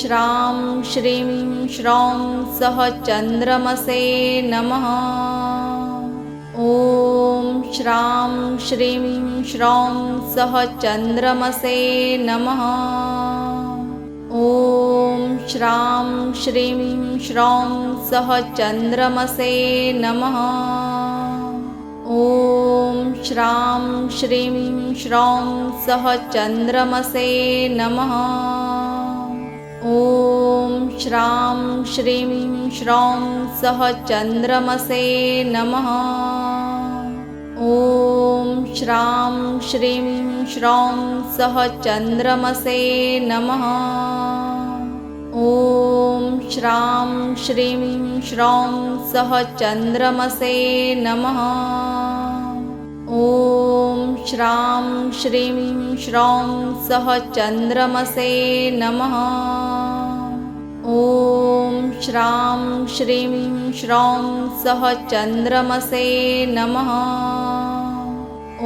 श्रां श्रीं श्रौं सः चन्द्रमसे नमः। ॐ श्रां श्रीं श्रौं सः चन्द्रमसे नमः। ॐ श्रां श्रीं श्रौं सः चन्द्रमसे नमः। ॐ श्रां श्रीं श्रौं सः चन्द्रमसे नमः ॐ श्रां श्रीं श्रौं सः चन्द्रमसे नमः। ॐ श्रां श्रीं श्रौं सः चन्द्रमसे नमः। ॐ श्रां श्रीं श्रौं सः चन्द्रमसे नमः। ॐ श्रां श्रीं श्रौं सः चन्द्रमसे नमः। ॐ श्रां श्रीं श्रौं सः चन्द्रमसे नमः।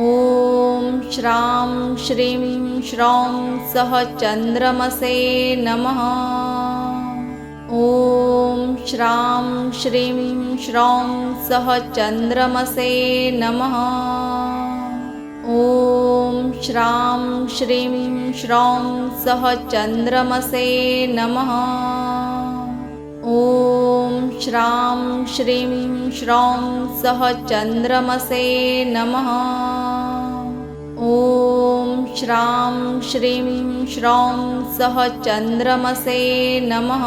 ॐ श्रां श्रीं श्रौं सः चन्द्रमसे नमः। ॐ श्रां श्रीं श्रौं सः चन्द्रमसे नमः ॐ श्रां श्रीं श्रौं सः चन्द्रमसे नमः। ॐ श्रां श्रीं श्रौं सः चन्द्रमसे नमः। ॐ श्रां श्रीं श्रौं सः चन्द्रमसे नमः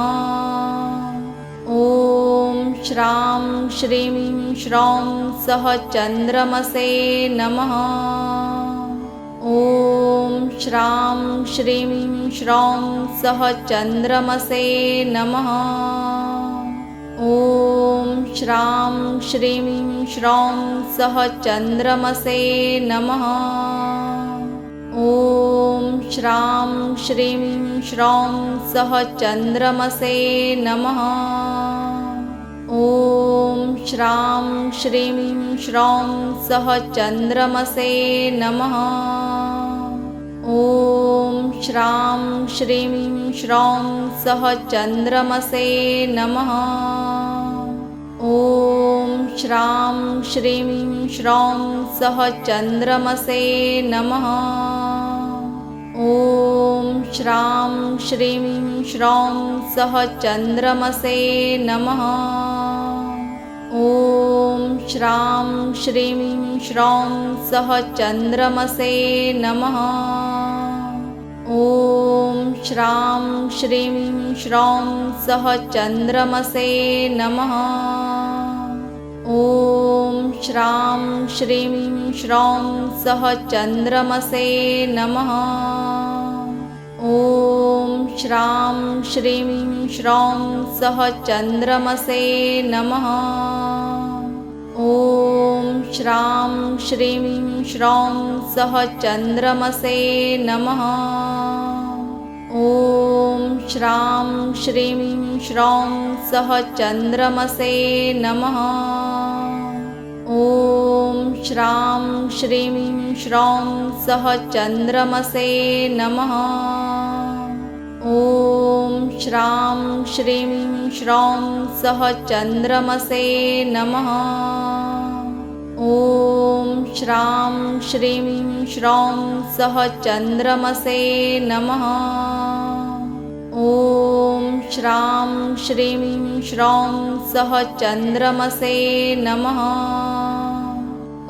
ॐ श्रां श्रीं श्रौं सः चन्द्रमसे नमः। ॐ श्रां श्रीं श्रौं सः चन्द्रमसे नमः। ॐ श्रां श्रीं श्रौं सः चन्द्रमसे नमः। ॐ श्रां श्रीं श्रौं सः चन्द्रमसे नमः ॐ श्रां श्रीं श्रौं सः चन्द्रमसे नमः। ॐ श्रां श्रीं श्रौं सः चन्द्रमसे नमः। ॐ श्रां श्रीं श्रौं सः चन्द्रमसे नमः। ॐ श्रां श्रीं श्रौं सः चन्द्रमसे नमः ॐ श्रां श्रीं श्रौं सः चन्द्रमसे नमः। ॐ श्रां श्रीं श्रौं सः चन्द्रमसे नमः। ॐ श्रां श्रीं श्रौं सः चन्द्रमसे नमः ॐ श्रां श्रीं श्रौं सः चन्द्रमसे नमः। ॐ श्रां श्रीं श्रौं सः चन्द्रमसे नमः। ॐ श्रां श्रीं श्रौं सः चन्द्रमसे नमः। ॐ श्रां श्रीं श्रौं सः चन्द्रमसे नमः ॐ श्रां श्रीं श्रौं सः चन्द्रमसे नमः। ॐ श्रां श्रीं श्रौं सः चन्द्रमसे नमः। ॐ श्रां श्रीं श्रौं सः चन्द्रमसे नमः।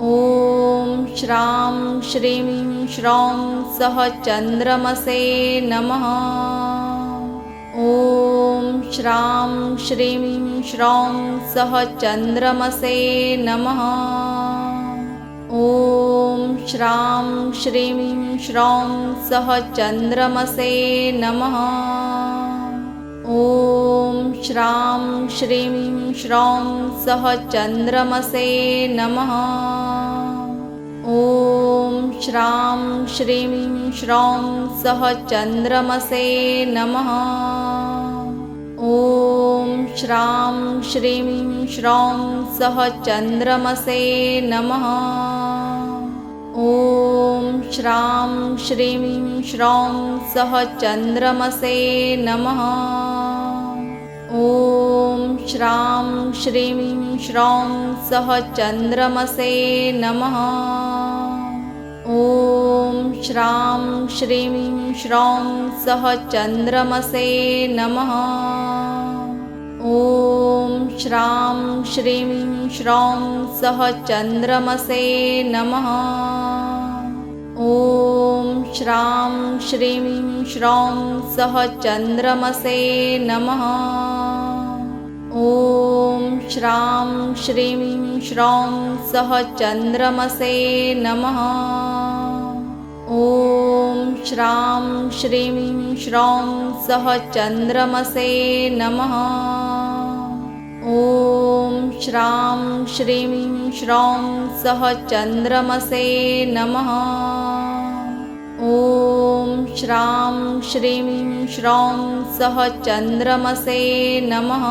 ॐ श्रां श्रीं श्रौं सः चन्द्रमसे नमः ॐ श्रां श्रीं श्रौं सः चन्द्रमसे नमः। ॐ श्रां श्रीं श्रौं सः चन्द्रमसे नमः। ॐ श्रां श्रीं श्रौं सः चन्द्रमसे नमः ॐ श्रां श्रीं श्रौं सः चन्द्रमसे नमः। ॐ श्रां श्रीं श्रौं सः चन्द्रमसे नमः। ॐ श्रां श्रीं श्रौं सः चन्द्रमसे नमः। ॐ श्रां श्रीं श्रौं सः चन्द्रमसे नमः। ॐ श्रां श्रीं श्रौं सः चन्द्रमसे नमः। ॐ श्रां श्रीं श्रौं सः चन्द्रमसे नमः। ॐ श्रां श्रीं श्रौं सः चन्द्रमसे नमः ॐ श्रां श्रीं श्रौं सः चन्द्रमसे नमः। ॐ श्रां श्रीं श्रौं सः चन्द्रमसे नमः। ॐ श्रां श्रीं श्रौं सः चन्द्रमसे नमः ॐ श्रां श्रीं श्रौं सः चन्द्रमसे नमः।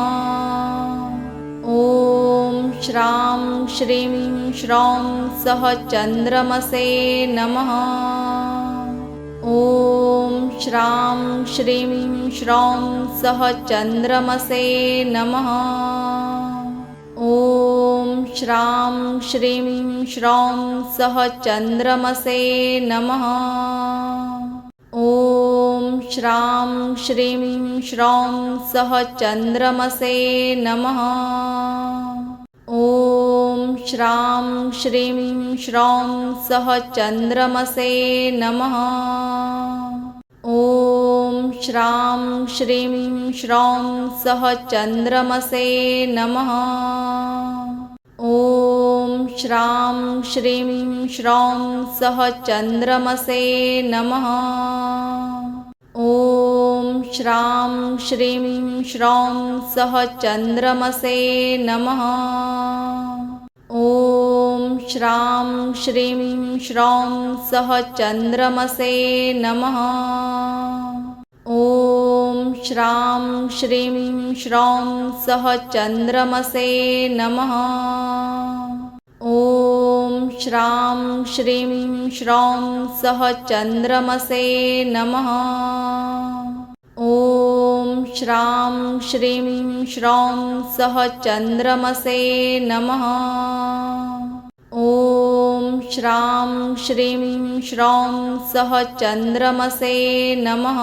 ॐ श्रां श्रीं श्रौं सः चन्द्रमसे नमः। ॐ श्रां श्रीं श्रौं सः चन्द्रमसे नमः। ॐ श्रां श्रीं श्रौं सः चन्द्रमसे नमः। ॐ श्रां श्रीं श्रौं सः चन्द्रमसे नमः। ॐ श्रां श्रीं श्रौं सः चन्द्रमसे नमः। ॐ श्रां श्रीं श्रौं सः चन्द्रमसे नमः ॐ श्रां श्रीं श्रौं सः चन्द्रमसे नमः। ॐ श्रां श्रीं श्रौं सः चन्द्रमसे नमः। ॐ श्रां श्रीं श्रौं सः चन्द्रमसे नमः श्रां श्रीं श्रौं सः चन्द्रमसे नमः। ॐ श्रां श्रीं श्रौं सः चन्द्रमसे नमः। ॐ श्रां श्रीं श्रौं सः चन्द्रमसे नमः। ॐ श्रां श्रीं श्रौं सः चन्द्रमसे नमः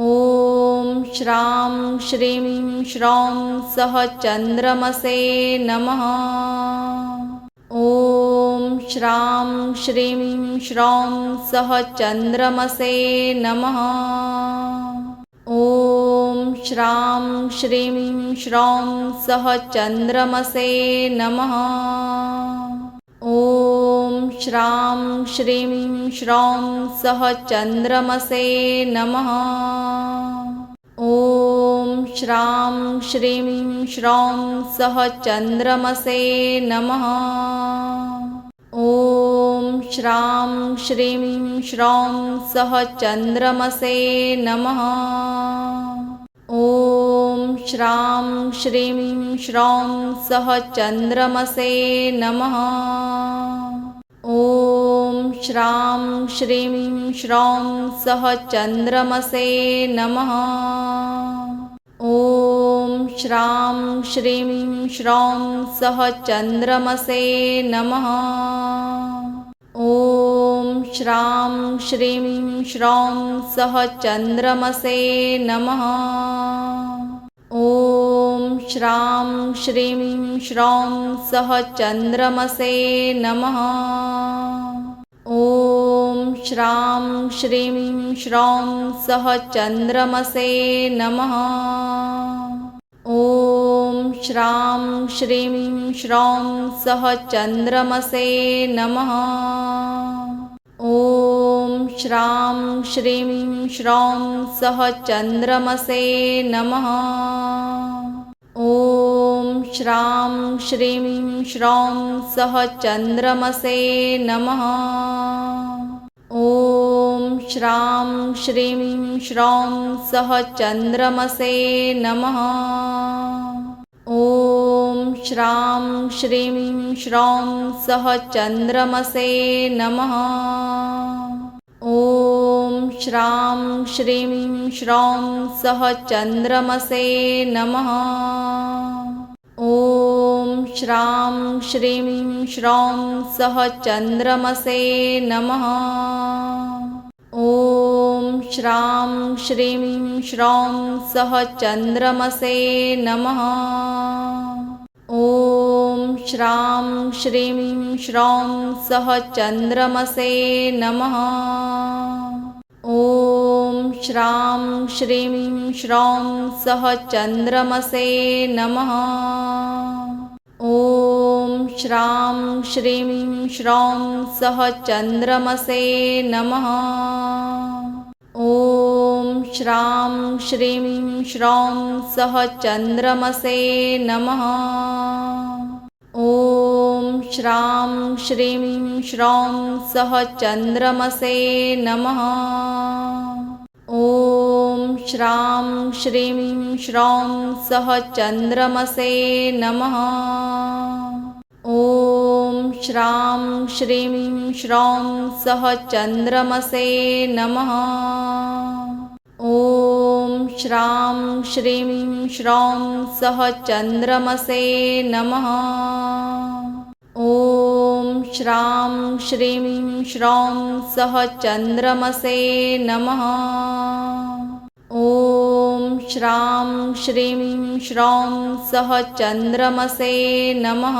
ॐ श्रां श्रीं श्रौं सः चन्द्रमसे नमः। ॐ श्रां श्रीं श्रौं सः चन्द्रमसे नमः। ॐ श्रां श्रीं श्रौं सः चन्द्रमसे नमः श्रां श्रीं श्रौं सः चन्द्रमसे नमः। ॐ श्रां श्रीं श्रौं सः चन्द्रमसे नमः। ॐ श्रां श्रीं श्रौं सः चन्द्रमसे नमः। ॐ श्रां श्रीं श्रौं सः चन्द्रमसे नमः ॐ श्रां श्रीं श्रौं सः चन्द्रमसे नमः। ॐ श्रां श्रीं श्रौं सः चन्द्रमसे नमः। ॐ श्रां श्रीं श्रौं सः चन्द्रमसे नमः। ॐ श्रां श्रीं श्रौं सः चन्द्रमसे नमः। ॐ श्रां श्रीं श्रौं सः चन्द्रमसे नमः। ॐ श्रां श्रीं श्रौं सः चन्द्रमसे नमः। ॐ श्रां श्रीं श्रौं सः चन्द्रमसे नमः ॐ श्रां श्रीं श्रौं सः चन्द्रमसे नमः। ॐ श्रां श्रीं श्रौं सः चन्द्रमसे नमः। ॐ श्रां श्रीं श्रौं सः चन्द्रमसे नमः। ॐ श्रां श्रीं श्रौं सः चन्द्रमसे नमः। ॐ श्रां श्रीं श्रौं सः चन्द्रमसे नमः। ॐ श्रां श्रीं श्रौं सः चन्द्रमसे नमः। ॐ श्रां श्रीं श्रौं सः चन्द्रमसे नमः ॐ श्रां श्रीं श्रौं सः चन्द्रमसे नमः। ॐ श्रां श्रीं श्रौं सः चन्द्रमसे नमः। ॐ श्रां श्रीं श्रौं सः चन्द्रमसे नमः। ॐ श्रां श्रीं श्रौं सः चन्द्रमसे नमः। ॐ श्रां श्रीं श्रौं सः चन्द्रमसे नमः। ॐ श्रां श्रीं श्रौं सः चन्द्रमसे नमः। ॐ श्रां श्रीं श्रौं सः चन्द्रमसे नमः ॐ श्रां श्रीं श्रौं सः चन्द्रमसे नमः। ॐ श्रां श्रीं श्रौं सः चन्द्रमसे नमः।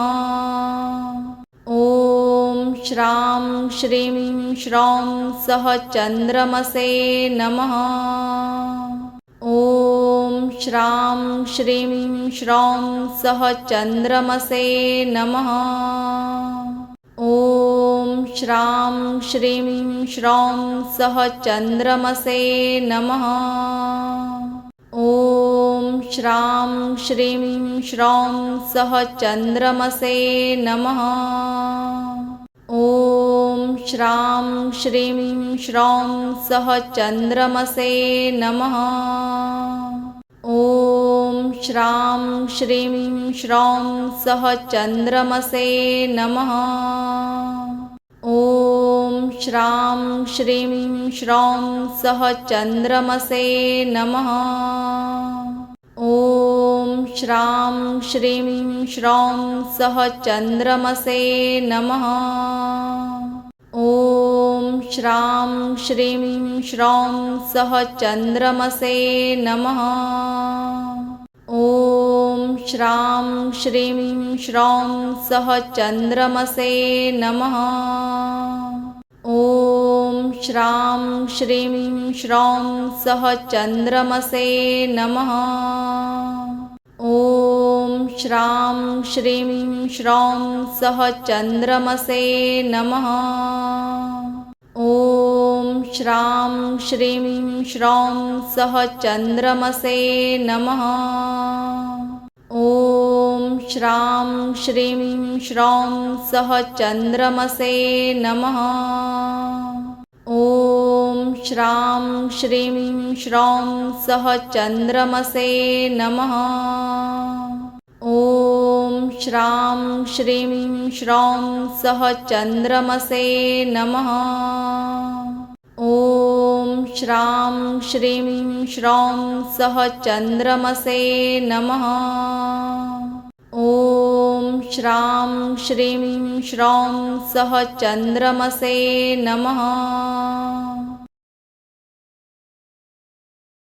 ॐ श्रां श्रीं श्रौं सः चन्द्रमसे नमः। ॐ श्रां श्रीं श्रौं सः चन्द्रमसे नमः। ॐ श्रां श्रीं श्रौं सः चन्द्रमसे नमः। ॐ श्रां श्रीं श्रौं सः चन्द्रमसे नमः। ॐ श्रां श्रीं श्रौं सः चन्द्रमसे नमः श्रां श्रीं श्रौं सः चन्द्रमसे नमः। ॐ श्रां श्रीं श्रौं सः चन्द्रमसे नमः। ॐ श्रां श्रीं श्रौं सः चन्द्रमसे नमः। ॐ श्रां श्रीं श्रौं सः चन्द्रमसे नमः श्रां श्रीं श्रौं सः चन्द्रमसे नमः। ॐ श्रां श्रीं श्रौं सः चन्द्रमसे नमः। ॐ श्रां श्रीं श्रौं सः चन्द्रमसे नमः। ॐ श्रां श्रीं श्रौं सः चन्द्रमसे नमः ॐ श्रां श्रीं श्रौं सः चन्द्रमसे नमः। ॐ श्रां श्रीं श्रौं सः चन्द्रमसे नमः। ॐ श्रां श्रीं श्रौं सः चन्द्रमसे नमः श्रां श्रीं श्रौं सः चन्द्रमसे नमः। ॐ श्रां श्रीं श्रौं सः चन्द्रमसे नमः